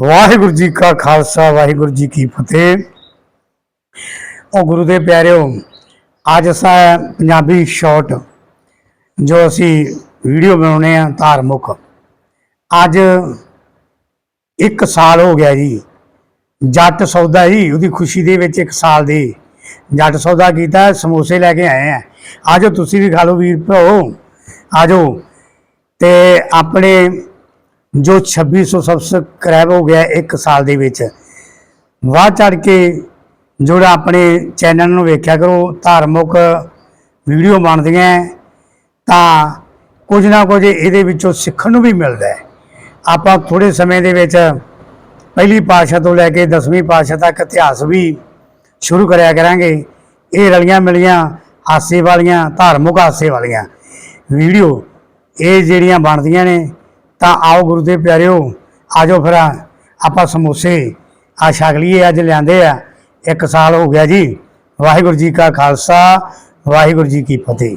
ਵਾਹਿਗੁਰੂ ਜੀ ਕਾ ਖਾਲਸਾ, ਵਾਹਿਗੁਰੂ ਜੀ ਕੀ ਫਤਿਹ। ਉਹ ਗੁਰੂ ਦੇ ਪਿਆਰਿਓ, ਅੱਜ ਅਸਾਂ ਪੰਜਾਬੀ ਸ਼ਾਰਟ ਜੋ ਅਸੀਂ ਵੀਡੀਓ ਬਣਾਉਨੇ ਆ ਧਾਰਮਿਕ, ਅੱਜ ਇੱਕ ਸਾਲ ਹੋ ਗਿਆ ਜੀ। ਜੱਟ ਸੌਦਾ ਜੀ, ਉਹਦੀ ਖੁਸ਼ੀ ਦੇ ਵਿੱਚ ਇੱਕ ਸਾਲ ਦੀ। ਜੱਟ ਸੌਦਾ ਕੀਤਾ, ਸਮੋਸੇ ਲੈ ਕੇ ਆਏ ਆ। ਆਜੋ ਤੁਸੀਂ ਵੀ ਖਾ ਲਓ ਵੀਰ ਭਰਾਓ ਆਜੋ। ਤੇ ਆਪਣੇ ਜੋ 2600 ਸਬਸਕ੍ਰਾਈਬ ਹੋ ਗਿਆ ਇੱਕ ਸਾਲ ਦੇ ਵਿੱਚ। ਵਾਹ ਚੜ ਕੇ ਜਿਹੜਾ ਆਪਣੇ ਚੈਨਲ ਨੂੰ ਵੇਖਿਆ ਕਰੋ, ਧਾਰਮਿਕ ਵੀਡੀਓ ਬਣਦੀਆਂ ਤਾਂ ਕੁਝ ਨਾ ਕੁਝ ਇਹਦੇ ਵਿੱਚੋਂ ਸਿੱਖਣ ਨੂੰ ਵੀ ਮਿਲਦਾ ਹੈ ਆਪਾਂ ਥੋੜੇ ਸਮੇਂ ਦੇ ਵਿੱਚ ਪਹਿਲੀ ਪਾਤਸ਼ਾਹ ਤੋਂ ਲੈ ਕੇ 10ਵੀਂ ਪਾਤਸ਼ਾਹ ਤੱਕ ਇਤਿਹਾਸ ਵੀ ਸ਼ੁਰੂ ਕਰਿਆ ਕਰਾਂਗੇ। ਇਹ ਰਲੀਆਂ ਮਿਲੀਆਂ ਹਾਸੇ ਵਾਲੀਆਂ, ਧਾਰਮਿਕ ਹਾਸੇ ਵਾਲੀਆਂ। ਵੀਡੀਓ ਇਹ ਜਿਹੜੀਆਂ ਬਣਦੀਆਂ ਨੇ ਤਾਂ ਆਓ ਗੁਰੂ ਦੇ ਪਿਆਰਿਓ ਆਜੋ ਫਿਰ ਆਪਾਂ ਸਮੋਸੇ ਆ ਛਕ ਲਈਏ, ਅੱਜ ਲਿਆਂਦੇ ਆ। ਇੱਕ ਸਾਲ ਹੋ ਗਿਆ ਜੀ। ਵਾਹਿਗੁਰੂ ਜੀ ਕਾ ਖਾਲਸਾ, ਵਾਹਿਗੁਰੂ ਜੀ ਕੀ ਫਤਿਹ।